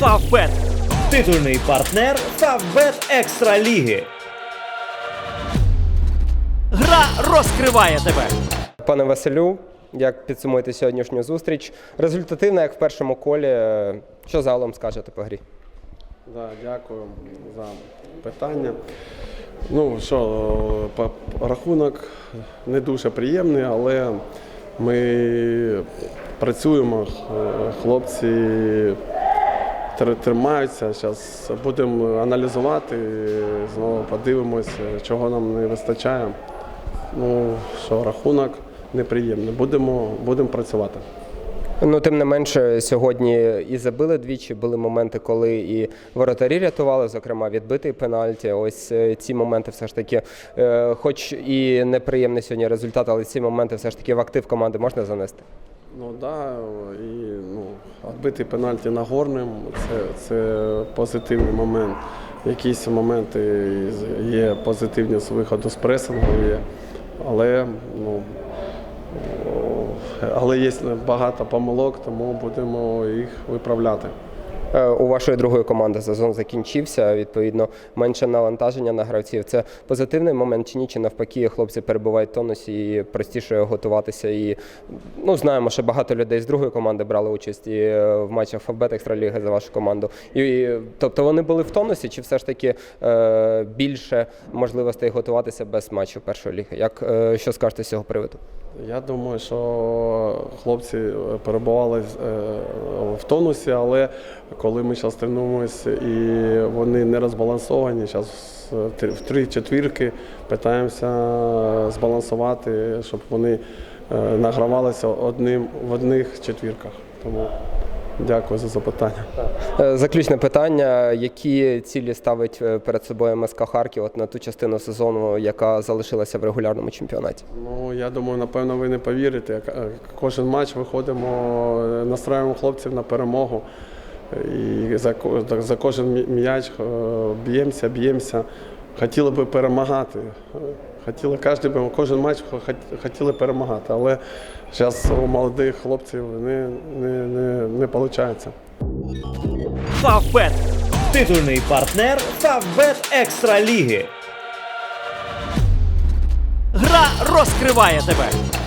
Фавбет. Титульний партнер Фавбет Екстра Ліги. Гра розкриває тебе. Пане Василю, як підсумуєте сьогоднішню зустріч? Результативна, як в першому колі. Що загалом скажете по грі? Да, дякую за питання. Ну що, рахунок не дуже приємний, але ми працюємо, хлопці тримаються. Зараз будемо аналізувати, знову подивимося, чого нам не вистачає. Ну що, рахунок неприємний. Будемо, будемо працювати. Ну, тим не менше, сьогодні і забили двічі. Були моменти, коли і воротарі рятували, зокрема, відбитий пенальті. Ось е, ці моменти все ж таки, е, хоч і неприємний сьогодні результат, але ці моменти все ж таки в актив команди можна занести. Ну да, і відбити пенальті нагорним це, це позитивний момент. Якісь моменти є позитивні з виходу з пресингу, є, але, ну, але є багато помилок, тому будемо їх виправляти. Е, У вашої другої команди сезон закінчився. Відповідно, менше навантаження на гравців. Це позитивний момент чи ні? Чи навпаки, хлопці перебувають в тонусі і простіше готуватися. І ну знаємо, що багато людей з другої команди брали участь і е, в матчах Фавбет Екстраліги за вашу команду. І, тобто вони були в тонусі, чи все ж таки е, більше можливостей готуватися без матчу першої ліги? Як е, що скажете з цього приводу? Я думаю, що хлопці перебували е, в тонусі, але коли ми зараз тренуємося і вони не розбалансовані, зараз в три четвірки питаємося збалансувати, щоб вони е, награвалися одним в одних четвірках. Тому дякую за запитання. Е, Заключне питання: які цілі ставить е, перед собою МСК Харків от на ту частину сезону, яка залишилася в регулярному чемпіонаті? Ну, я думаю, напевно, ви не повірите. Е, Кожен матч виходимо, е, настроюємо хлопців на перемогу. І за, за кожен м'яч е, б'ємося, б'ємося. Хотіли би перемагати. Хотіли кожен, кожен матч хотіли перемагати, але зараз у молодих хлопців не, не, не, не виходить. Фавбет. Титульний партнер Фавбет Екстра Ліги. Гра розкриває тебе.